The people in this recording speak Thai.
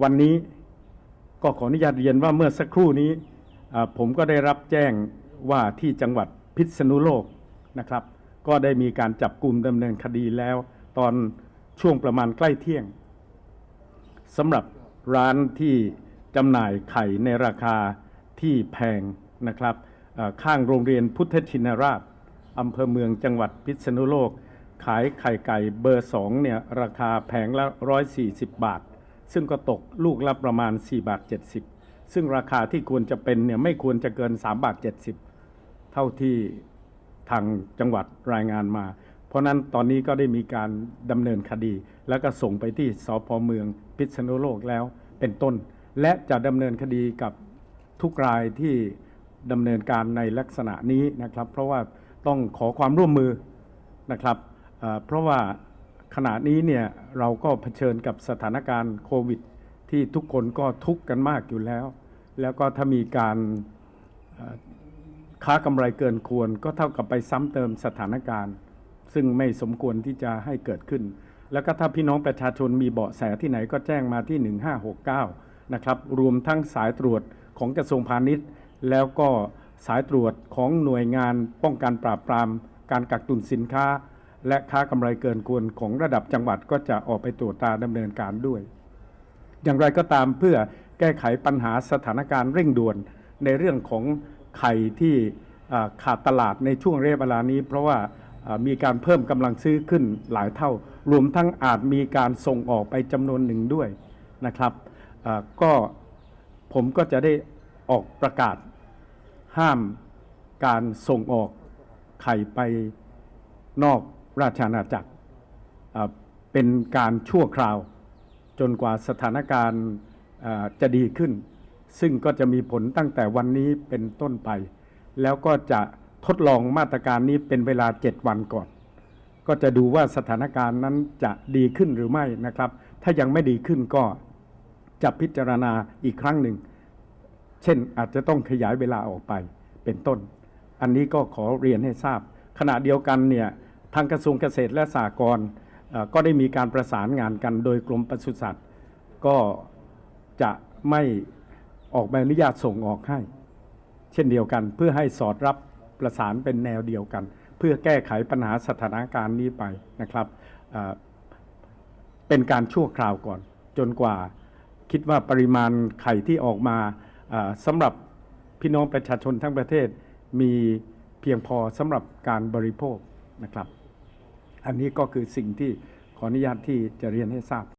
วันนี้ก็ขออนุญาตเรียนว่าเมื่อสักครู่นี้ผมก็ได้รับแจ้งว่าที่จังหวัดพิษณุโลกนะครับ ก็ได้มีการจับกลุ่มดำเนินคดีแล้ว ตอนช่วงประมาณใกล้เที่ยงสำหรับร้านที่จำหน่ายไข่ในราคาที่แพงนะครับข้างโรงเรียนพุทธชินราชอำเภอเมืองจังหวัดพิษณุโลก ขายไข่ไก่เบอร์สองเนี่ยราคาแผงละ 140 บาท ซึ่งก็ตกลูกละประมาณ 4 บาท 70 ซึ่งราคาที่ควรจะเป็นเนี่ยไม่ควรจะเกิน 3 บาท 70 เท่าที่ทางจังหวัดรายงานมา เพราะนั้นตอนนี้ก็ได้มีการดำเนินคดี แล้วก็ส่งไปที่สพเมืองพิษณุโลกแล้วเป็นต้น และจะดำเนินคดีกับทุกรายที่ดำเนินการในลักษณะนี้นะครับ เพราะว่าต้องขอความร่วมมือนะครับเอ่อเพราะว่า ขณะนี้เนี่ยเราก็เผชิญกับสถานการณ์โควิด ที่ทุกคนก็ทุกข์กันมากอยู่แล้ว แล้วก็ถ้ามีการค้ากำไรเกินควร ก็เท่ากับไปซ้ำเติมสถานการณ์ ซึ่งไม่สมควรที่จะให้เกิดขึ้น แล้วก็ถ้าพี่น้องประชาชนมีเบาะแสที่ไหนก็แจ้งมาที่ 1569 นะครับ รวมทั้งสายตรวจของกระทรวงพาณิชย์ แล้วก็สายตรวจของหน่วยงานป้องกันปราบปราม การกักตุนสินค้า และค้ากำไรเกินควรของระดับจังหวัดก็จะออกไปตรวจตาดำเนินการด้วย อย่างไรก็ตามเพื่อแก้ไขปัญหาสถานการณ์เร่งด่วนในเรื่องของไข่ที่ขาดตลาดในช่วงเระยะเวลานี้ เพราะว่ามีการเพิ่มกำลังซื้อขึ้นหลายเท่า รวมทั้งอาจมีการส่งออกไปจำนวนหนึ่งด้วยนะครับก็ผมก็จะได้ออกประกาศ ห้ามการส่งออกไข่ไปนอก ราชอาณาจักรเป็นการชั่วคราว จนกว่าสถานการณ์จะดีขึ้น ซึ่งก็จะมีผลตั้งแต่วันนี้เป็นต้นไป แล้วก็จะทดลองมาตรการนี้เป็นเวลา 7 วันก่อน ก็จะดูว่าสถานการณ์นั้นจะดีขึ้นหรือไม่นะครับ ถ้ายังไม่ดีขึ้นก็จะพิจารณาอีกครั้งหนึ่ง เช่นอาจจะต้องขยายเวลาออกไปเป็นต้น อันนี้ก็ขอเรียนให้ทราบ ขณะเดียวกันเนี่ย ทางกระทรวงเกษตรและสหกรณ์ก็ได้มีการประสานงานกันโดยกรมปศุสัตว์ก็จะไม่ออกใบอนุญาตส่งออกให้ เช่นเดียวกันเพื่อให้สอดรับประสานเป็นแนวเดียวกัน เพื่อแก้ไขปัญหาสถานการณ์นี้ไปนะครับเป็นการชั่วคราวก่อน จนกว่าคิดว่าปริมาณไข่ที่ออกมาสำหรับพี่น้องประชาชนทั้งประเทศมีเพียงพอสำหรับการบริโภคนะครับ อันนี้ก็คือสิ่งที่ขออนุญาตที่จะเรียนให้ทราบ